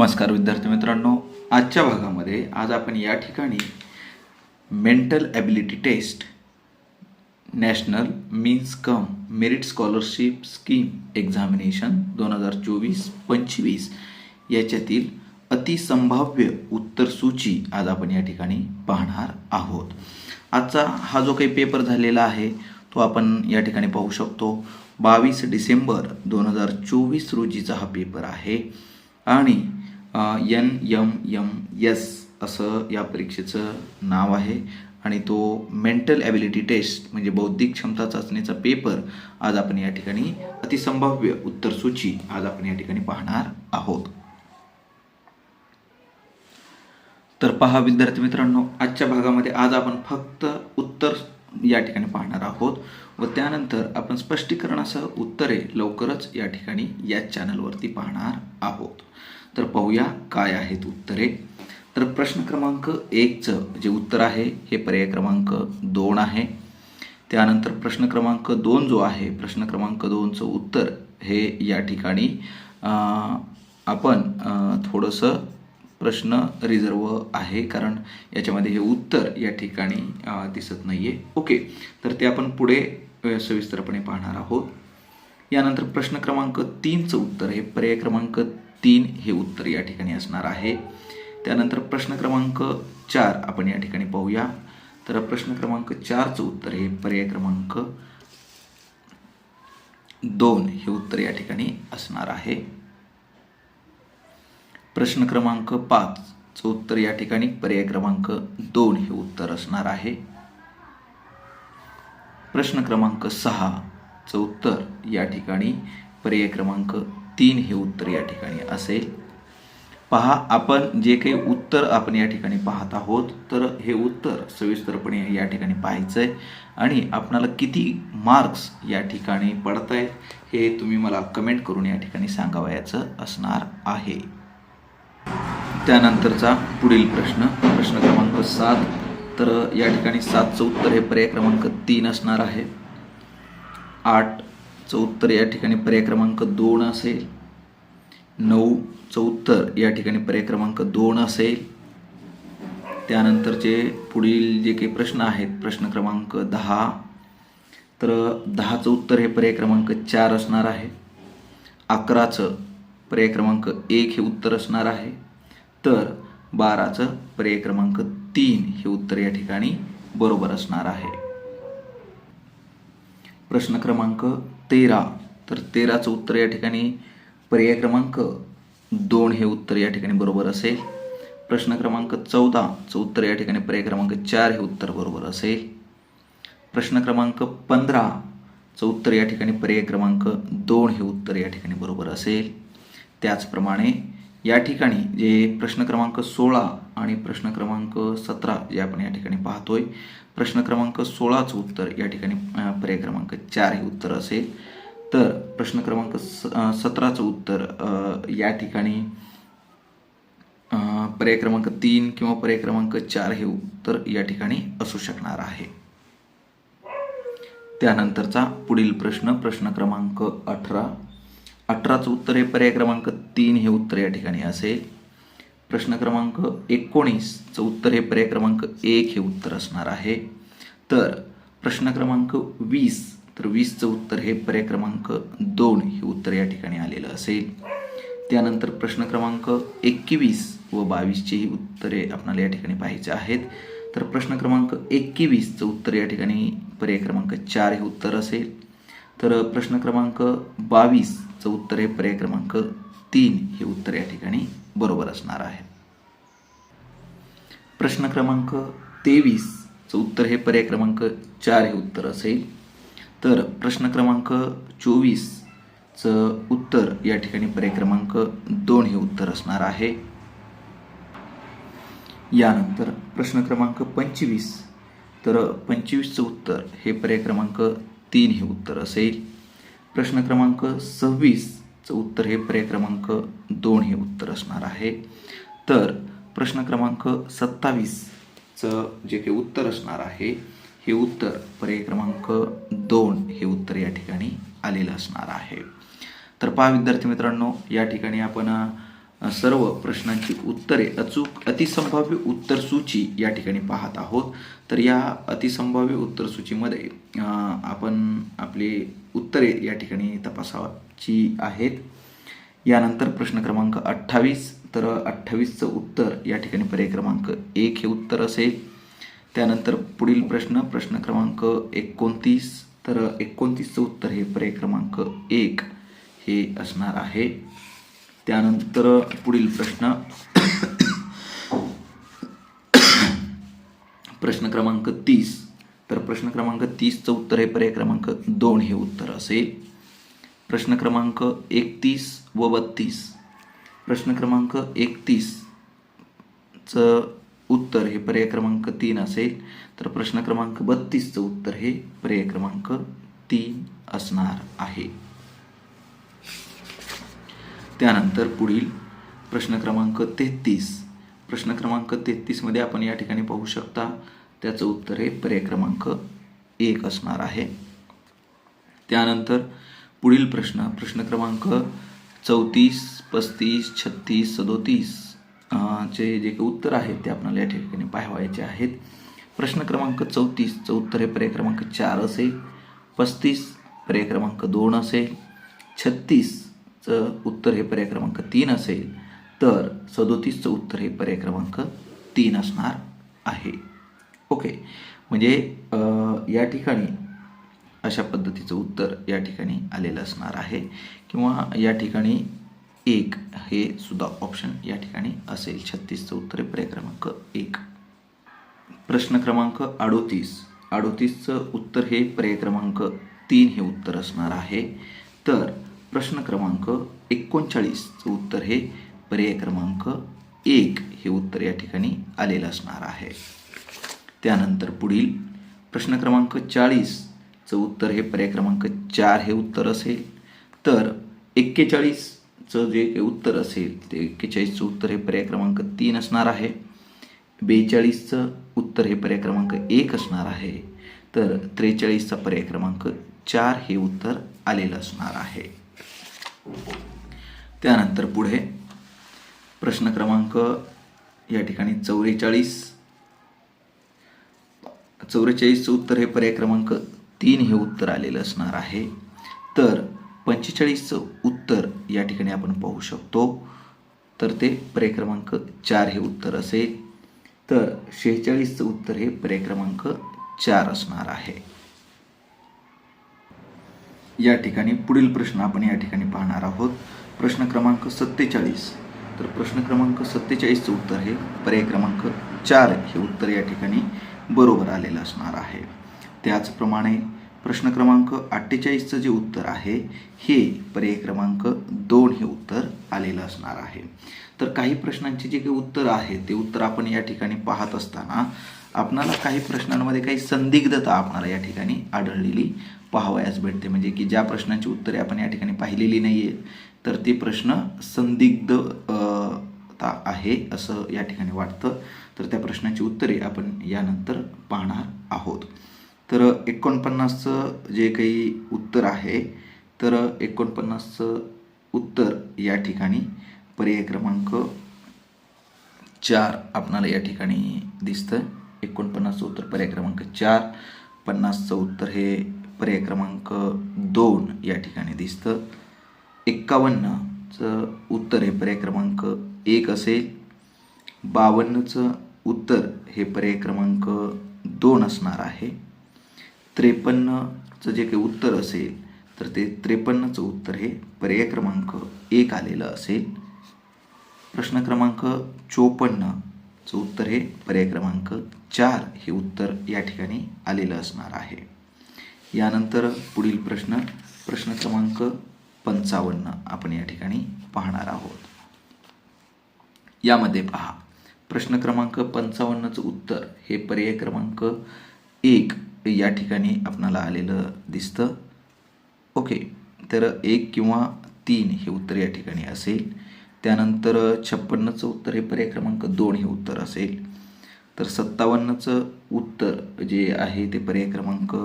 नमस्कार विद्यार्थी मित्रांनो. आजच्या भागामध्ये आज आपण या ठिकाणी mental ability test national means cum merit scholarship scheme examination दोन हजार चोवीस पंचवीस याच्यातील अतिसंभाव्य उत्तरसूची आज आपण या ठिकाणी पाहणार आहोत. आजचा हा जो काही पेपर झालेला आहे तो आपण या ठिकाणी पाहू शकतो. बावीस डिसेंबर दोन हजार चोवीस रोजीचा हा पेपर आहे. आणि एन यम यम एस असं या परीक्षेचं नाव आहे. आणि तो मेंटल ॲबिलिटी टेस्ट म्हणजे बौद्धिक क्षमता चाचणीचा पेपर आज आपण या ठिकाणी अतिसंभाव्य उत्तरसूची आज आपण या ठिकाणी पाहणार आहोत. तर पहा विद्यार्थी मित्रांनो आजच्या भागामध्ये आज आपण फक्त उत्तर या ठिकाणी पाहणार आहोत व त्यानंतर आपण स्पष्टीकरणासह उत्तरे लवकरच या ठिकाणी या चॅनलवरती पाहणार आहोत. तर पाहूया काय आहेत उत्तरे. तर प्रश्न क्रमांक एकचं जे उत्तर आहे हे पर्याय क्रमांक दोन आहे. त्यानंतर प्रश्न क्रमांक दोन जो आहे प्रश्न क्रमांक दोनचं उत्तर हे या ठिकाणी आपण थोडंसं प्रश्न रिझर्व आहे कारण याच्यामध्ये हे उत्तर या ठिकाणी दिसत नाही आहे ओके तर ते आपण पुढे सविस्तरपणे पाहणार आहोत. यानंतर प्रश्न क्रमांक तीनचं उत्तर हे पर्याय क्रमांक तीन हे उत्तर या ठिकाणी असणार आहे. त्यानंतर प्रश्न क्रमांक चार आपण या ठिकाणी पाहूया. तर प्रश्न क्रमांक चारचं उत्तर हे पर्याय क्रमांक दोन हे उत्तर या ठिकाणी असणार आहे. प्रश्न क्रमांक पाचचं उत्तर या ठिकाणी पर्याय क्रमांक दोन हे उत्तर असणार आहे. प्रश्न क्रमांक सहाचं उत्तर या ठिकाणी पर्याय क्रमांक तीन हे उत्तर या ठिकाणी असेल. पहा आपण जे काही उत्तर आपण या ठिकाणी पाहत आहोत तर हे उत्तर सविस्तरपणे या ठिकाणी पाहायचं आहे आणि आपणाला किती मार्क्स या ठिकाणी पडत आहेत हे तुम्ही मला कमेंट करून या ठिकाणी सांगावयाचं असणार आहे. त्यानंतरचा पुढील प्रश्न प्रश्न क्रमांक सात. तर या ठिकाणी सातचं उत्तर हे पर्याय क्रमांक तीन असणार आहे. आठ आठचं उत्तर या ठिकाणी पर्याय क्रमांक दोन असेल. नऊचं उत्तर या ठिकाणी पर्याय क्रमांक दोन असेल. त्यानंतरचे पुढील जे काही प्रश्न आहेत प्रश्न क्रमांक दहा. तर दहाचं उत्तर हे पर्याय क्रमांक चार असणार आहे. अकराचं पर्याय क्रमांक एक हे उत्तर असणार आहे. तर बाराचं पर्याय क्रमांक तीन हे उत्तर या ठिकाणी बरोबर असणार आहे. प्रश्न क्रमांक तेरा. तर तेराचं उत्तर या ठिकाणी पर्याय क्रमांक दोन हे उत्तर या ठिकाणी बरोबर असेल. प्रश्न क्रमांक चौदाचं उत्तर या ठिकाणी पर्याय क्रमांक चार हे उत्तर बरोबर असेल. प्रश्न क्रमांक पंधराचं उत्तर या ठिकाणी पर्याय क्रमांक दोन हे उत्तर या ठिकाणी बरोबर असेल. त्याचप्रमाणे या ठिकाणी जे प्रश्न क्रमांक सोळा आणि प्रश्न क्रमांक सतरा जे आपण या ठिकाणी पाहतोय प्रश्न क्रमांक सोळाचं उत्तर या ठिकाणी पर्याय क्रमांक चार हे उत्तर असेल. तर प्रश्न क्रमांक स सतराचं उत्तर या ठिकाणी पर्याय क्रमांक तीन किंवा पर्याय क्रमांक चार हे उत्तर या ठिकाणी असू शकणार आहे. त्यानंतरचा पुढील प्रश्न प्रश्न क्रमांक अठरा. अठराचं उत्तर हे पर्याय क्रमांक तीन हे उत्तर या ठिकाणी असेल. प्रश्न क्रमांक एकोणीसचं उत्तर हे पर्याय क्रमांक एक हे उत्तर असणार आहे. तर प्रश्न क्रमांक वीस तर वीसचं उत्तर हे पर्याय क्रमांक दोन हे उत्तर या ठिकाणी आलेलं असेल. त्यानंतर प्रश्न क्रमांक एकवीस व बावीसचीही उत्तरे आपल्याला या ठिकाणी पाहायचे आहेत. तर प्रश्न क्रमांक एकवीसचं उत्तर या ठिकाणी पर्याय क्रमांक चार हे उत्तर असेल. तर प्रश्न क्रमांक बावीस चं उत्तर हे पर्याय क्रमांक तीन हे उत्तर या ठिकाणी बरोबर असणार आहे. प्रश्न क्रमांक तेवीसचं उत्तर हे पर्याय क्रमांक चार हे उत्तर असेल. तर प्रश्न क्रमांक चोवीसचं उत्तर या ठिकाणी पर्याय क्रमांक दोन हे उत्तर असणार आहे. यानंतर प्रश्न क्रमांक पंचवीस. तर पंचवीसचं उत्तर हे पर्याय क्रमांक तीन हे उत्तर असेल. प्रश्न क्रमांक सव्वीसचं उत्तर हे पर्याय क्रमांक दोन हे उत्तर असणार आहे. तर प्रश्न क्रमांक सत्तावीसचं जे काही उत्तर असणार आहे हे उत्तर पर्याय क्रमांक दोन हे उत्तर या ठिकाणी आलेलं असणार आहे. तर पहा विद्यार्थी मित्रांनो या ठिकाणी आपण सर्व प्रश्नांची उत्तरे अचूक अतिसंभाव्य उत्तर सूची या ठिकाणी पाहत आहोत. तर या अतिसंभाव्य उत्तर सूचीमध्ये आपण आपली उत्तरे या ठिकाणी तपासाची आहेत. यानंतर प्रश्न क्रमांक अठ्ठावीस तर अठ्ठावीसचं उत्तर या ठिकाणी पर्याय क्रमांक एक हे उत्तर असेल. त्यानंतर पुढील प्रश्न प्रश्न क्रमांक एकोणतीस तर एकोणतीसचं उत्तर हे पर्याय क्रमांक एक हे असणार आहे. त्यानंतर पुढील प्रश्न. प्रश्न क्रमांक तीस. तर प्रश्न क्रमांक तीसचं उत्तर हे पर्याय क्रमांक दोन हे उत्तर असेल. प्रश्न क्रमांक एकतीस व बत्तीस. प्रश्न क्रमांक एकतीसचं उत्तर हे पर्याय क्रमांक तीन असेल. तर प्रश्न क्रमांक बत्तीसचं उत्तर हे पर्याय क्रमांक तीन असणार आहे. त्यानंतर पुढील प्रश्न क्रमांक तेहतीस. प्रश्न क्रमांक तेहतीसमध्ये आपण या ठिकाणी पाहू शकता त्याचं उत्तर हे पर्याय क्रमांक एक असणार आहे. त्यानंतर पुढील प्रश्न प्रश्न क्रमांक चौतीस पस्तीस छत्तीस सदोतीस चे जे काही उत्तर आहेत ते आपल्याला या ठिकाणी पाहावायचे आहेत. प्रश्न क्रमांक चौतीसचं उत्तर हे पर्याय क्रमांक चार असेल. पस्तीस पर्याय क्रमांक दोन असेल. चं उत्तर हे पर्याय क्रमांक तीन असेल तर सदोतीसचं उत्तर हे पर्याय क्रमांक तीन असणार आहे. ओके म्हणजे या ठिकाणी अशा पद्धतीचं उत्तर या ठिकाणी आलेलं असणार आहे किंवा या ठिकाणी एक हे सुद्धा ऑप्शन या ठिकाणी असेल. छत्तीसचं उत्तर हे पर्याय क्रमांक एक. प्रश्न क्रमांक अडोतीस. अडोतीसचं उत्तर हे पर्याय क्रमांक तीन हे उत्तर असणार आहे. तर प्रश्न क्रमांक एकोणचाळीसचं उत्तर हे पर्याय क्रमांक एक हे उत्तर या ठिकाणी आलेलं असणार आहे. त्यानंतर पुढील प्रश्न क्रमांक चाळीसचं उत्तर हे पर्याय क्रमांक चार हे उत्तर असेल. तर एक्केचाळीसचं जे काही उत्तर असेल ते एक्केचाळीसचं उत्तर हे पर्याय क्रमांक तीन असणार आहे. बेचाळीसचं उत्तर हे पर्याय क्रमांक एक असणार आहे. तर त्रेचाळीसचा पर्याय क्रमांक चार हे उत्तर आलेलं असणार आहे. त्यानंतर पुढे प्रश्न क्रमांक या ठिकाणी चौवेचाळीस चौवेचाळीसचं उत्तर हे पर्याय क्रमांक तीन हे उत्तर आलेलं असणार आहे. तर पंचेचाळीसचं उत्तर या ठिकाणी आपण पाहू शकतो. तर ते पर्याय क्रमांक चार हे उत्तर असेल. तर शेहेचाळीसचं उत्तर हे पर्याय क्रमांक चार असणार आहे. या ठिकाणी पुढील प्रश्न आपण या ठिकाणी पाहणार आहोत. प्रश्न क्रमांक सत्तेचाळीस. तर प्रश्न क्रमांक सत्तेचाळीसचं उत्तर हे पर्याय क्रमांक चार हे उत्तर या ठिकाणी बरोबर आलेलं असणार आहे. त्याचप्रमाणे प्रश्न क्रमांक अठ्ठेचाळीसचं जे उत्तर आहे हे पर्याय क्रमांक दोन हे उत्तर आलेलं असणार आहे. तर काही प्रश्नांची जे काही उत्तर आहे ते उत्तर आपण या ठिकाणी पाहत असताना आपणाला काही प्रश्नांमध्ये काही संदिग्धता आपणाला या ठिकाणी आढळलेली पाहावयास भेटते. म्हणजे की ज्या प्रश्नांची उत्तरे आपण या ठिकाणी पाहिलेली नाही आहे तर ते प्रश्न संदिग्ध ता आहे असं या ठिकाणी वाटतं. तर त्या प्रश्नाची उत्तरे आपण यानंतर पाहणार आहोत. तर एकोणपन्नासचं जे काही उत्तर आहे तर एकोणपन्नासचं उत्तर या ठिकाणी पर्याय क्रमांक चार आपणाला या ठिकाणी दिसतं एकोणपन्नासचं उत्तर पर्याय क्रमांक चार पन्नासचं उत्तर हे पर्याय क्रमांक दोन या ठिकाणी दिसतं. एक्कावन्नचं उत्तर हे पर्याय क्रमांक एक असेल. बावन्नचं उत्तर हे पर्याय क्रमांक दोन असणार आहे. त्रेपन्नचं जे काही उत्तर असेल तर ते त्रेपन्नचं उत्तर हे पर्याय क्रमांक एक आलेलं असेल. प्रश्न क्रमांक चोपन्नचं उत्तर हे पर्याय क्रमांक चार हे उत्तर या ठिकाणी आलेलं असणार आहे. यानंतर पुढील प्रश्न प्रश्न क्रमांक पंचावन्न आपण या ठिकाणी पाहणार आहोत. यामध्ये पहा प्रश्न क्रमांक पंचावन्नचं उत्तर हे पर्याय क्रमांक एक या ठिकाणी आपणाला आलेलं दिसतं. ओके तर एक किंवा तीन हे उत्तर या ठिकाणी असेल. त्यानंतर छप्पन्नचं उत्तर हे पर्याय क्रमांक दोन हे उत्तर असेल. तर सत्तावन्नचं उत्तर जे आहे ते पर्याय क्रमांक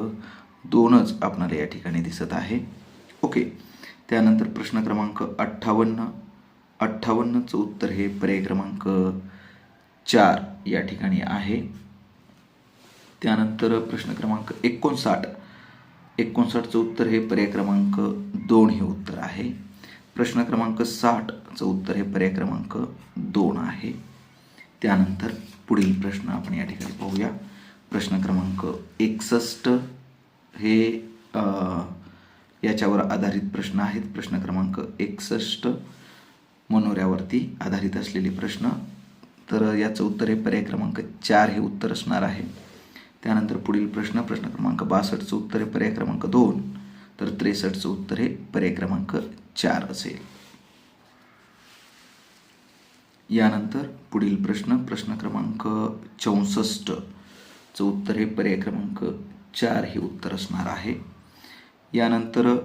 दोनच आपणाला या ठिकाणी दिसत आहे. ओके. त्यानंतर प्रश्न क्रमांक अठ्ठावन्न. अठ्ठावन्नचं उत्तर हे पर्याय क्रमांक चार या ठिकाणी आहे. त्यानंतर प्रश्न क्रमांक एकोणसाठ. एकोणसाठचं उत्तर हे पर्याय क्रमांक दोन हे उत्तर आहे. प्रश्न क्रमांक साठचं उत्तर हे पर्याय क्रमांक दोन आहे. त्यानंतर पुढील प्रश्न आपण या ठिकाणी पाहूया. प्रश्न क्रमांक एकसष्ट. हे याच्यावर आधारित प्रश्न आहेत. प्रश्न क्रमांक एकसष्ट मनोऱ्यावरती आधारित असलेले प्रश्न. तर याचं उत्तर हे पर्याय क्रमांक चार हे उत्तर असणार आहे. त्यानंतर पुढील प्रश्न प्रश्न क्रमांक बासष्टचं उत्तर हे पर्याय क्रमांक दोन. तर त्रेसष्टचं उत्तर हे पर्याय क्रमांक चार असेल. यानंतर पुढील प्रश्न प्रश्न क्रमांक चौसष्टचं उत्तर हे पर्याय क्रमांक चार हे उत्तर असणार आहे. यानंतर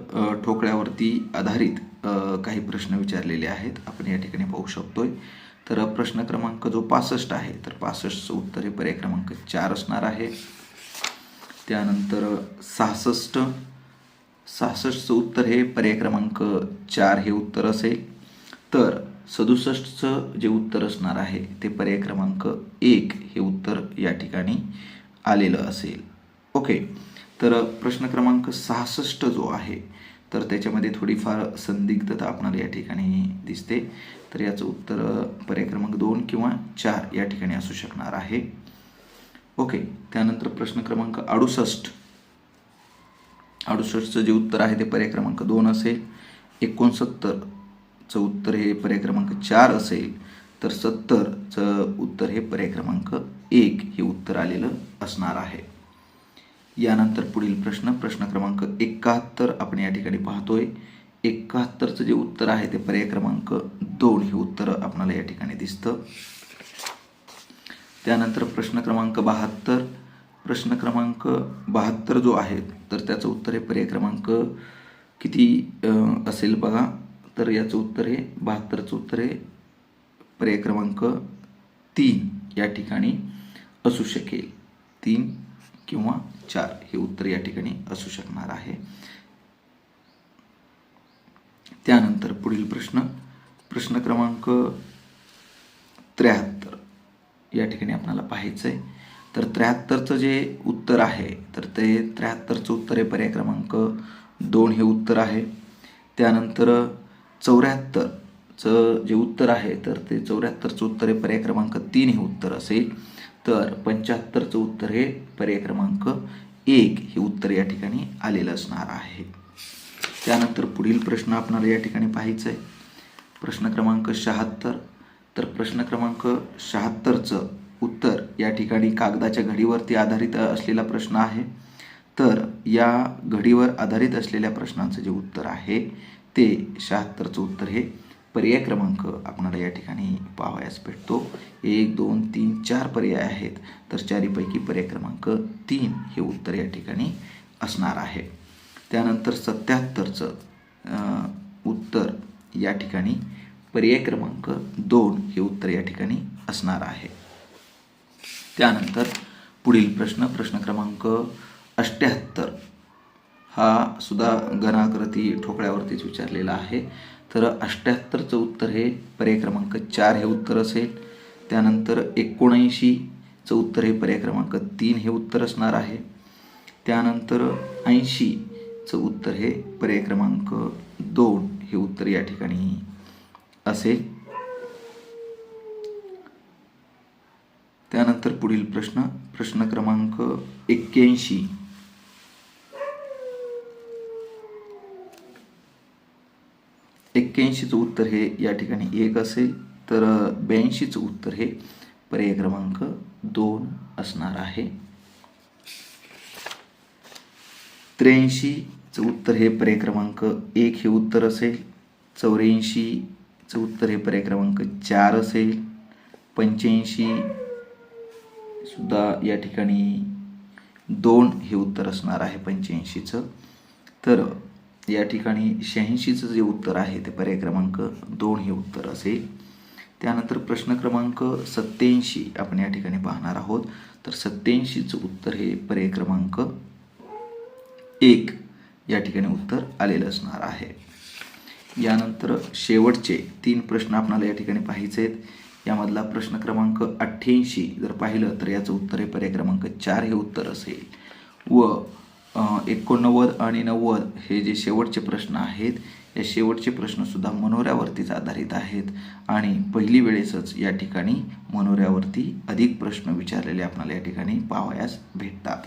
ठोकळ्यावरती आधारित काही प्रश्न विचारलेले आहेत. आपण या ठिकाणी पाहू शकतोय. तर प्रश्न क्रमांक जो पासष्ट आहे तर पासष्टचं उत्तर हे पर्याय क्रमांक चार असणार आहे. त्यानंतर सहासष्ट सहासष्टचं उत्तर हे पर्याय क्रमांक चार हे उत्तर असेल. तर सदुसष्टचं जे उत्तर असणार आहे ते पर्याय क्रमांक एक हे उत्तर या ठिकाणी आलेलं असेल. ओके. तर प्रश्न क्रमांक सहासष्ट जो आहे तर त्याच्यामध्ये थोडीफार संदिग्धता आपणाला या ठिकाणी दिसते. तर याचं उत्तर पर्याय क्रमांक दोन किंवा चार या ठिकाणी असू शकणार आहे. ओके. त्यानंतर प्रश्न क्रमांक अडुसष्ट. अडुसष्टचं जे उत्तर आहे ते पर्याय क्रमांक दोन असेल. एकोणसत्तरचं उत्तर हे पर्याय क्रमांक चार असेल. तर सत्तरचं उत्तर हे पर्याय क्रमांक एक हे उत्तर आलेलं असणार आहे. यानंतर पुढील प्रश्न प्रश्न क्रमांक एकाहत्तर आपण या ठिकाणी पाहतोय. एकाहत्तरचं जे उत्तर आहे ते पर्याय क्रमांक दोन हे उत्तर आपणाला या ठिकाणी दिसतं. त्यानंतर प्रश्न क्रमांक बहात्तर. प्रश्न क्रमांक बहात्तर जो आहे तर त्याचं उत्तर हे पर्याय क्रमांक किती असेल बघा. तर याचं उत्तर हे बहात्तरचं उत्तर हे पर्याय क्रमांक तीन या ठिकाणी असू शकेल. तीन किंवा चार हे उत्तर या ठिकाणी असू शकणार आहे. त्यानंतर पुढील प्रश्न प्रश्न क्रमांक त्र्याहत्तर. या ठिकाणी आपल्याला पाहायचं आहे तर त्र्याहत्तरचं जे उत्तर आहे तर ते त्र्याहत्तरचं उत्तर आहे पर्याय क्रमांक दोन हे उत्तर आहे. त्यानंतर चौऱ्याहत्तरचं जे उत्तर आहे तर ते चौऱ्याहत्तरचं उत्तर आहे पर्याय क्रमांक तीन हे उत्तर असेल. तर पंच्याहत्तरचं उत्तर हे पर्याय क्रमांक एक हे उत्तर या ठिकाणी आलेलं असणार आहे. त्यानंतर पुढील प्रश्न आपणाला या ठिकाणी पाहायचं आहे. प्रश्न क्रमांक शहात्तर. तर प्रश्न क्रमांक शहात्तरचं उत्तर या ठिकाणी कागदाच्या घडीवरती आधारित असलेला प्रश्न आहे. तर या घडीवर आधारित असलेल्या प्रश्नाचं जे उत्तर आहे ते शहात्तरचं उत्तर हे पर्याय क्रमांक आपणाला या ठिकाणी पाहावयास भेटतो. एक दोन तीन चार पर्याय आहेत. तर चारीपैकी पर्याय क्रमांक तीन हे उत्तर या ठिकाणी असणार आहे. त्यानंतर सत्याहत्तरचं उत्तर या ठिकाणी पर्याय क्रमांक दोन हे उत्तर या ठिकाणी असणार आहे. त्यानंतर पुढील प्रश्न प्रश्न क्रमांक अष्ट्याहत्तर हा सुद्धा घनाकृती ठोकळ्यावरतीच विचारलेला आहे. तर अष्ट्याहत्तरचं उत्तर हे पर्याय क्रमांक चार हे उत्तर असेल. त्यानंतर एकोणऐंशीचं उत्तर हे पर्याय क्रमांक तीन हे उत्तर असणार आहे. त्यानंतर ऐंशीचं उत्तर हे पर्याय क्रमांक दोन हे उत्तर या ठिकाणी असेल. त्यानंतर पुढील प्रश्न प्रश्न क्रमांक एक्क्याऐंशी. एक्क्याऐंशीचं उत्तर हे या ठिकाणी एक असेल तर ब्याऐंशीचं उत्तर हे पर्याय क्रमांक दोन असणार आहे. त्र्याऐंशीचं उत्तर हे पर्याय क्रमांक एक हे उत्तर असेल चौऱ्याऐंशीचं उत्तर हे पर्याय क्रमांक चार असेल पंच्याऐंशी सुद्धा या ठिकाणी दोन हे उत्तर असणार आहे पंच्याऐंशीचं. तर या ठिकाणी शहाऐंशीचं जे उत्तर आहे ते पर्याय क्रमांक दोन हे उत्तर असेल. त्यानंतर प्रश्न क्रमांक सत्याऐंशी आपण या ठिकाणी पाहणार आहोत. तर सत्याऐंशीचं उत्तर हे पर्याय क्रमांक एक या ठिकाणी उत्तर आलेलं असणार आहे. यानंतर शेवटचे तीन प्रश्न आपणाला या ठिकाणी पाहायचे आहेत. यामधला प्रश्न क्रमांक अठ्ठ्याऐंशी जर पाहिलं तर याचं उत्तर हे पर्याय क्रमांक चार हे उत्तर असेल. व एकोणनव्वद आणि नव्वद हे जे शेवटचे प्रश्न आहेत या शेवटचे प्रश्नसुद्धा मनोऱ्यावरतीच आधारित आहेत. आणि पहिली वेळेसच या ठिकाणी मनोऱ्यावरती अधिक प्रश्न विचारलेले आपल्याला या ठिकाणी पाहावयास भेटतात.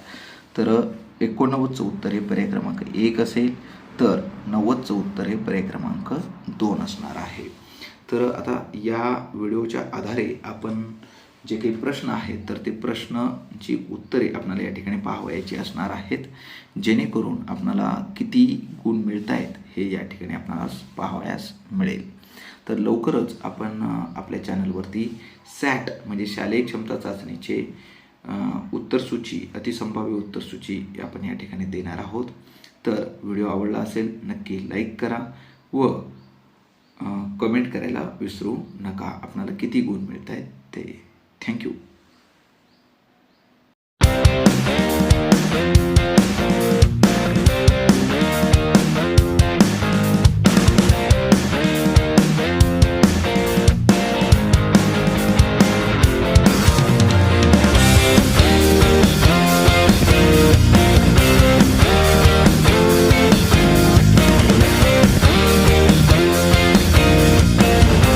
तर एकोणनव्वदचं उत्तर हे पर्याय क्रमांक एक असेल तर नव्वदचं उत्तर हे पर्याय क्रमांक दोन असणार आहे. तर आता या व्हिडिओच्या आधारे आपण जे काही प्रश्न आहेत तर ते प्रश्नची उत्तरे आपल्याला या ठिकाणी पाहावयाची असणार आहेत. जेणेकरून आपणाला किती गुण मिळत आहेत हे या ठिकाणी आपणाला पाहावयास मिळेल. तर लवकरच आपण आपल्या चॅनलवरती सॅट म्हणजे शालेय क्षमता चाचणीचे उत्तरसूची अतिसंभाव्य उत्तरसूची आपण या ठिकाणी देणार आहोत. तर व्हिडिओ आवडला असेल नक्की लाईक करा व कमेंट करायला विसरू नका. आपणाला किती गुण मिळत आहेत ते Thank you.